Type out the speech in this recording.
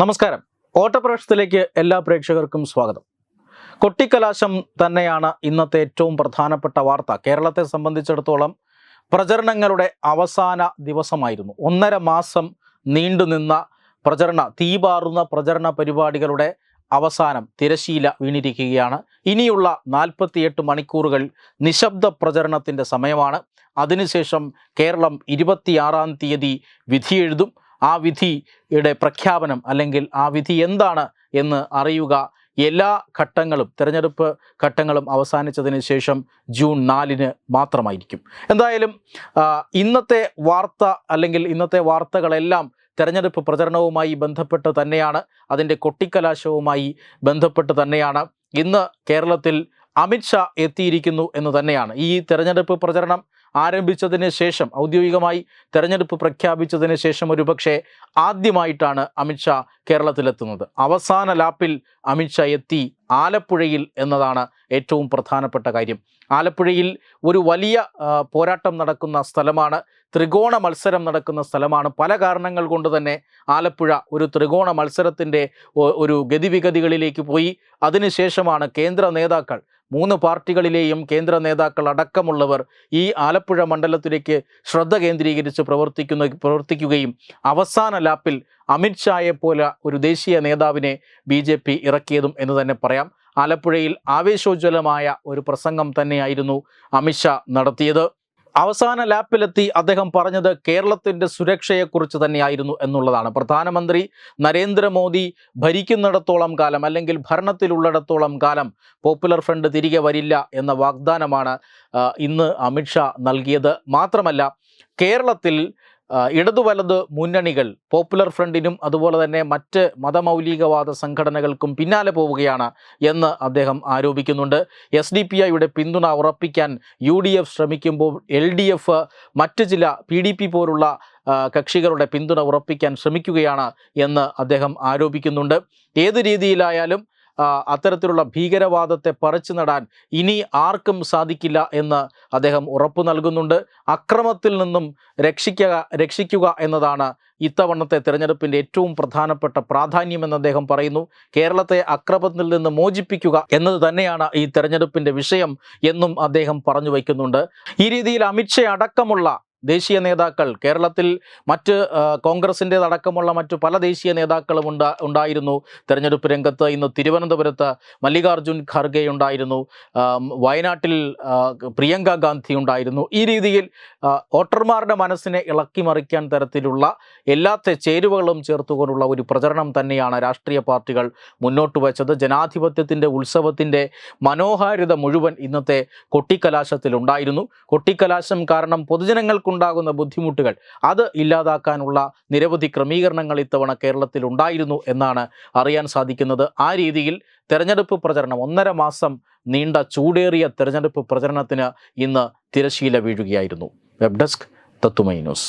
നമസ്കാരം. ഓട്ടപ്രവേശത്തിലേക്ക് എല്ലാ പ്രേക്ഷകർക്കും സ്വാഗതം. കൊട്ടിക്കലാശം തന്നെയാണ് ഇന്നത്തെ ഏറ്റവും പ്രധാനപ്പെട്ട വാർത്ത. കേരളത്തെ സംബന്ധിച്ചിടത്തോളം പ്രചരണങ്ങളുടെ അവസാന ദിവസമായിരുന്നു. ഒന്നര മാസം നീണ്ടുനിന്ന പ്രചരണ തീപാറുന്ന പ്രചരണ പരിപാടികളുടെ അവസാനം തിരശീല വീണിരിക്കുകയാണ്. ഇനിയുള്ള നാൽപ്പത്തിയെട്ട് മണിക്കൂറുകൾ നിശബ്ദ പ്രചരണത്തിന്റെ സമയമാണ്. അതിനുശേഷം കേരളം ഇരുപത്തിയാറാം തീയതി വിധിയെഴുതും. ആ വിധിയുടെ പ്രഖ്യാപനം അല്ലെങ്കിൽ ആ വിധി എന്താണ് എന്ന് അറിയുക എല്ലാ ഘട്ടങ്ങളും തിരഞ്ഞെടുപ്പ് ഘട്ടങ്ങളും അവസാനിച്ചതിന് ശേഷം ജൂൺ നാലിന് മാത്രമായിരിക്കും. എന്തായാലും ഇന്നത്തെ വാർത്ത അല്ലെങ്കിൽ ഇന്നത്തെ വാർത്തകളെല്ലാം തിരഞ്ഞെടുപ്പ് പ്രചരണവുമായി ബന്ധപ്പെട്ട് തന്നെയാണ് അതിന്റെ കൊട്ടിക്കലാശവുമായി ബന്ധപ്പെട്ട് തന്നെയാണ്. ഇന്ന് കേരളത്തിൽ അമിത്ഷാ എത്തിയിരിക്കുന്നു എന്ന് തന്നെയാണ്. ഈ തെരഞ്ഞെടുപ്പ് പ്രചരണം ആരംഭിച്ചതിന് ശേഷം ഔദ്യോഗികമായി തെരഞ്ഞെടുപ്പ് പ്രഖ്യാപിച്ചതിന് ശേഷം ഒരുപക്ഷെ ആദ്യമായിട്ടാണ് അമിത്ഷാ കേരളത്തിലെത്തുന്നത്. അവസാന ലാപ്പിൽ അമിത്ഷാ എത്തി ആലപ്പുഴയിൽ എന്നതാണ് ഏറ്റവും പ്രധാനപ്പെട്ട കാര്യം. ആലപ്പുഴയിൽ ഒരു വലിയ പോരാട്ടം നടക്കുന്ന സ്ഥലമാണ് ത്രികോണ മത്സരം നടക്കുന്ന സ്ഥലമാണ്. പല കാരണങ്ങൾ കൊണ്ട് തന്നെ ആലപ്പുഴ ഒരു ത്രികോണ മത്സരത്തിന്റെ ഒരു ഗതിവിഗതികളിലേക്ക് പോയി. അതിനുശേഷമാണ് കേന്ദ്ര നേതാക്കൾ മൂന്ന് പാർട്ടികളിലെയും കേന്ദ്ര നേതാക്കൾ അടക്കമുള്ളവർ ഈ ആലപ്പുഴ മണ്ഡലത്തിലേക്ക് ശ്രദ്ധ കേന്ദ്രീകരിച്ച് പ്രവർത്തിക്കുന്ന പ്രവർത്തിക്കുകയും അവസാന ലാപ്പിൽ അമിത്ഷായെ പോലെ ഒരു ദേശീയ നേതാവിനെ ബി ജെ പി ഇറക്കിയതും എന്ന് തന്നെ പറയാം. ആലപ്പുഴയിൽ ആവേശോജ്വലമായ ഒരു പ്രസംഗം തന്നെയായിരുന്നു അമിത്ഷാ നടത്തിയത്. അവസാന ലാപ്പിലെത്തി അദ്ദേഹം പറഞ്ഞത് കേരളത്തിന്റെ സുരക്ഷയെക്കുറിച്ച് തന്നെയായിരുന്നു എന്നുള്ളതാണ്. പ്രധാനമന്ത്രി നരേന്ദ്രമോദി ഭരിക്കുന്നിടത്തോളം കാലം അല്ലെങ്കിൽ ഭരണത്തിലുള്ളിടത്തോളം കാലം പോപ്പുലർ ഫ്രണ്ട് തിരികെ വരില്ല എന്ന വാഗ്ദാനമാണ് ഇന്ന് അമിത്ഷാ നൽകിയത്. മാത്രമല്ല കേരളത്തിൽ ഇടതു വലത് മുന്നണികൾ പോപ്പുലർ ഫ്രണ്ടിനും അതുപോലെ തന്നെ മറ്റ് മതമൗലികവാദ സംഘടനകൾക്കും പിന്നാലെ പോവുകയാണ് എന്ന് അദ്ദേഹം ആരോപിക്കുന്നുണ്ട്. എസ് ഡി പി ഐയുടെ പിന്തുണ ഉറപ്പിക്കാൻ യു ഡി എഫ് ശ്രമിക്കുമ്പോൾ എൽ ഡി എഫ് മറ്റ് ചില പി ഡി പി പോലുള്ള കക്ഷികളുടെ പിന്തുണ ഉറപ്പിക്കാൻ ശ്രമിക്കുകയാണ് എന്ന് അദ്ദേഹം ആരോപിക്കുന്നുണ്ട്. ഏത് രീതിയിലായാലും അത്തരത്തിലുള്ള ഭീകരവാദത്തെ പറിച്ചു നടാൻ ഇനി ആർക്കും സാധിക്കില്ല എന്ന് അദ്ദേഹം ഉറപ്പു നൽകുന്നുണ്ട്. അക്രമത്തിൽ നിന്നും രക്ഷിക്കുക രക്ഷിക്കുക എന്നതാണ് ഇത്തവണത്തെ തിരഞ്ഞെടുപ്പിന്റെ ഏറ്റവും പ്രധാനപ്പെട്ട പ്രാധാന്യമെന്ന് അദ്ദേഹം പറയുന്നു. കേരളത്തെ അക്രമത്തിൽ നിന്ന് മോചിപ്പിക്കുക എന്നത് തന്നെയാണ് ഈ തെരഞ്ഞെടുപ്പിന്റെ വിഷയം എന്നും അദ്ദേഹം പറഞ്ഞു വയ്ക്കുന്നുണ്ട്. ഈ രീതിയിൽ അമിത്ഷാ അടക്കമുള്ള ദേശീയ നേതാക്കൾ കേരളത്തിൽ മറ്റ് കോൺഗ്രസിന്റേതടക്കമുള്ള മറ്റു പല ദേശീയ നേതാക്കളും ഉണ്ടാ ഉണ്ടായിരുന്നു. തെരഞ്ഞെടുപ്പ് രംഗത്ത് ഇന്ന് തിരുവനന്തപുരത്ത് മല്ലികാർജുൻ ഖർഗെ ഉണ്ടായിരുന്നു. വയനാട്ടിൽ പ്രിയങ്ക ഗാന്ധി ഉണ്ടായിരുന്നു. ഈ രീതിയിൽ വോട്ടർമാരുടെ മനസ്സിനെ ഇളക്കി മറിക്കാൻ തരത്തിലുള്ള എല്ലാ ചേരുവകളും ചേർത്തുകൊണ്ടുള്ള ഒരു പ്രചരണം തന്നെയാണ് രാഷ്ട്രീയ പാർട്ടികൾ മുന്നോട്ട് വച്ചത്. ജനാധിപത്യത്തിന്റെ ഉത്സവത്തിന്റെ മനോഹാരിത മുഴുവൻ ഇന്നത്തെ കൊട്ടിക്കലാശത്തിലുണ്ടായിരുന്നു. കൊട്ടിക്കലാശം കാരണം പൊതുജനങ്ങൾക്കുണ്ടാകുന്ന ബുദ്ധിമുട്ടുകൾ അത് ഇല്ലാതാക്കാനുള്ള നിരവധി ക്രമീകരണങ്ങൾ ഇത്തവണ കേരളത്തിൽ ഉണ്ടായിരുന്നു എന്നാണ് അറിയാൻ സാധിക്കുന്നത്. ആ രീതിയിൽ തെരഞ്ഞെടുപ്പ് പ്രചരണം ഒന്നര മാസം നീണ്ട ചൂടേറിയ തെരഞ്ഞെടുപ്പ് പ്രചരണത്തിന് ഇന്ന് തിരശീല വീഴുകയായിരുന്നു. Web desk Thathumai news.